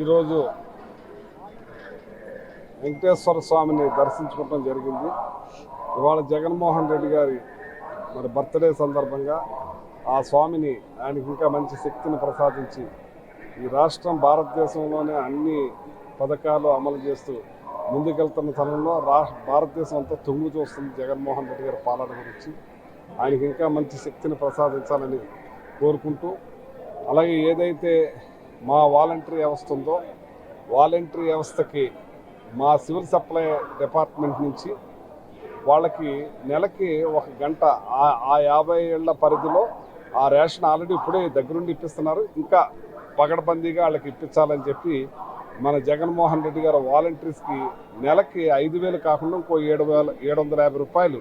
ఈరోజు వెంకటేశ్వర స్వామిని దర్శించుకోవడం జరిగింది. ఇవాళ జగన్మోహన్ రెడ్డి గారి మరి బర్త్డే సందర్భంగా ఆ స్వామిని ఆయనకి ఇంకా మంచి శక్తిని ప్రసాదించి ఈ రాష్ట్రం భారతదేశంలోనే అన్ని పథకాలు అమలు చేస్తూ ముందుకెళ్తున్న తరుణంలో రా భారతదేశం అంతా తొంగు చూస్తుంది జగన్మోహన్ రెడ్డి గారి పాలన గురించి. ఆయనకి ఇంకా మంచి శక్తిని ప్రసాదించాలని కోరుకుంటూ అలాగే ఏదైతే మా వాలంటరీ వ్యవస్థ ఉందో వాలంటరీ వ్యవస్థకి మా సివిల్ సప్లై డిపార్ట్మెంట్ నుంచి వాళ్ళకి నెలకి ఒక గంట ఆ- ఆ యాభై ఏళ్ళ పరిధిలో ఆ రేషన్ ఆల్రెడీ ఇప్పుడే దగ్గరుండి ఇప్పిస్తున్నారు. ఇంకా పగడబందీగా వాళ్ళకి ఇప్పించాలని చెప్పి మన జగన్మోహన్ రెడ్డి గారు వాలంటీర్స్కి నెలకి ఐదు వేలు కాకుండా ఇంకో ఏడు వేల ఏడు వందల యాభై రూపాయలు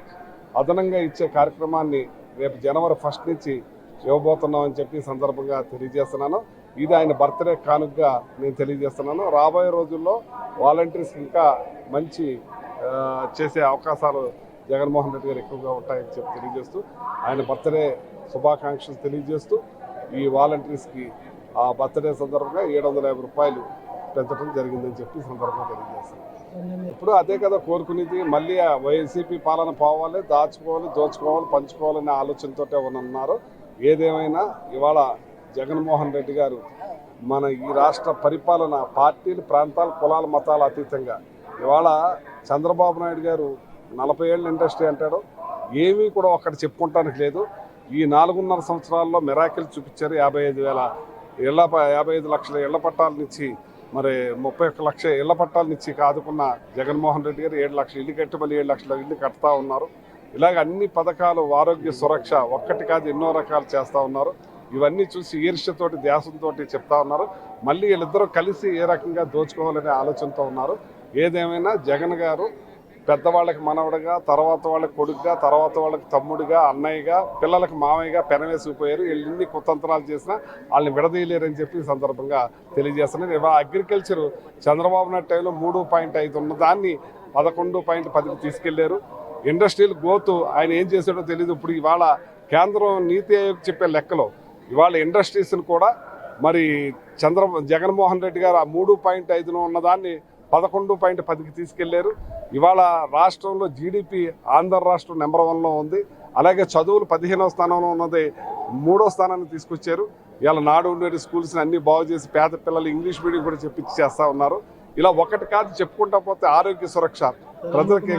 అదనంగా ఇచ్చే కార్యక్రమాన్ని రేపు జనవరి ఫస్ట్ నుంచి ఇవ్వబోతున్నామని చెప్పి సందర్భంగా తెలియజేస్తున్నాను. ఇది ఆయన బర్త్డే కానుకగా నేను తెలియజేస్తున్నాను. రాబోయే రోజుల్లో వాలంటీర్స్ ఇంకా మంచి చేసే అవకాశాలు జగన్మోహన్ రెడ్డి గారు ఎక్కువగా ఉంటాయని చెప్పి తెలియజేస్తూ ఆయన బర్త్డే శుభాకాంక్షలు తెలియజేస్తూ ఈ వాలంటీర్స్కి ఆ బర్త్డే సందర్భంగా ఏడు వందల యాభై రూపాయలు పెంచడం జరిగిందని చెప్పి సందర్భంగా తెలియజేస్తాను ఇప్పుడు అదే కదా కోరుకునేది మళ్ళీ వైసీపీ పాలన పోవాలి దాచుకోవాలి దోచుకోవాలి పంచుకోవాలనే ఆలోచనతోటే ఉన్నారు ఏదేమైనా ఇవాళ జగన్మోహన్ రెడ్డి గారు మన ఈ రాష్ట్ర పరిపాలన పార్టీలు ప్రాంతాలు కులాల మతాల అతీతంగా. ఇవాళ చంద్రబాబు నాయుడు గారు నలభై ఏళ్ళ ఇండస్ట్రీ అంటాడు. ఏమీ కూడా ఒక్కటి చెప్పుకుంటానికి లేదు. ఈ నాలుగున్నర సంవత్సరాల్లో మెరాకిల్ చూపించారు. యాభై ఐదు వేల ఇళ్ళ యాభై ఐదు లక్షల ఇళ్ళ పట్టాలనిచ్చి మరి ముప్పై ఒక్క లక్ష ఇళ్ళ పట్టాలనిచ్చి కాదుకున్న జగన్మోహన్ రెడ్డి గారు ఏడు లక్షల ఇల్లు కట్టి మళ్ళీ ఏడు లక్షల ఇల్లు కడతా ఉన్నారు. ఇలాగ అన్ని పథకాలు ఆరోగ్య సురక్ష ఒక్కటి కాదు ఎన్నో రకాలు చేస్తూ ఉన్నారు. ఇవన్నీ చూసి ఈర్ష్యతోటి ధ్యాసంతో చెప్తా ఉన్నారు. మళ్ళీ వీళ్ళిద్దరూ కలిసి ఏ రకంగా దోచుకోవాలనే ఆలోచనతో ఉన్నారు. ఏదేమైనా జగన్ గారు పెద్దవాళ్ళకి మనవడుగా తర్వాత వాళ్ళకి కొడుకుగా తర్వాత వాళ్ళకి తమ్ముడిగా అన్నయ్యగా పిల్లలకి మామయ్యగా పెనవేసిపోయారు. వీళ్ళు ఇన్ని కుతంత్రాలు చేసినా వాళ్ళని విడదీయలేరని చెప్పి ఈ సందర్భంగా తెలియజేస్తున్నారు. ఇవాళ అగ్రికల్చర్ చంద్రబాబు నాయుడు టైంలో మూడు పాయింట్ ఐదు ఉన్న దాన్ని పదకొండు పాయింట్ పదికి తీసుకెళ్ళారు. ఇండస్ట్రియల్ గ్రోత్ ఆయన ఏం చేశాడో తెలియదు ఇప్పుడు ఇవాళ కేంద్రం నీతి ఆయోగ్ చెప్పే లెక్కలో ఇవాళ ఇండస్ట్రీస్ని కూడా మరి చంద్ర జగన్మోహన్ రెడ్డి గారు ఆ మూడు పాయింట్ ఐదులో ఉన్నదాన్ని పదకొండు పాయింట్ పదికి తీసుకెళ్ళారు. ఇవాళ రాష్ట్రంలో జీడిపి ఆంధ్ర రాష్ట్రం నెంబర్ వన్లో ఉంది. అలాగే చదువులు పదిహేనవ స్థానంలో ఉన్నది మూడో స్థానాన్ని తీసుకొచ్చారు. ఇవాళ నాడు ఉండేటి స్కూల్స్ని అన్ని బాగు చేసి పేద పిల్లలు ఇంగ్లీష్ మీడియం కూడా చెప్పించి చేస్తా ఉన్నారు. ఇలా ఒకటి కాదు చెప్పుకుంటా పోతే ఆరోగ్య సురక్ష. ప్రజలకి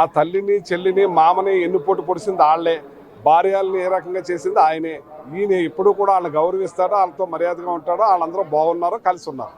ఆ తల్లిని చెల్లిని మామని ఎన్ని పొట్టు పొడిచింది వాళ్ళే భార్యల్ని ఏ రకంగా చేసింది ఆయనే. ఈయన ఎప్పుడు కూడా వాళ్ళని గౌరవిస్తాడో వాళ్ళతో మర్యాదగా ఉంటాడో వాళ్ళందరూ బాగున్నారో కలిసి ఉన్నారు.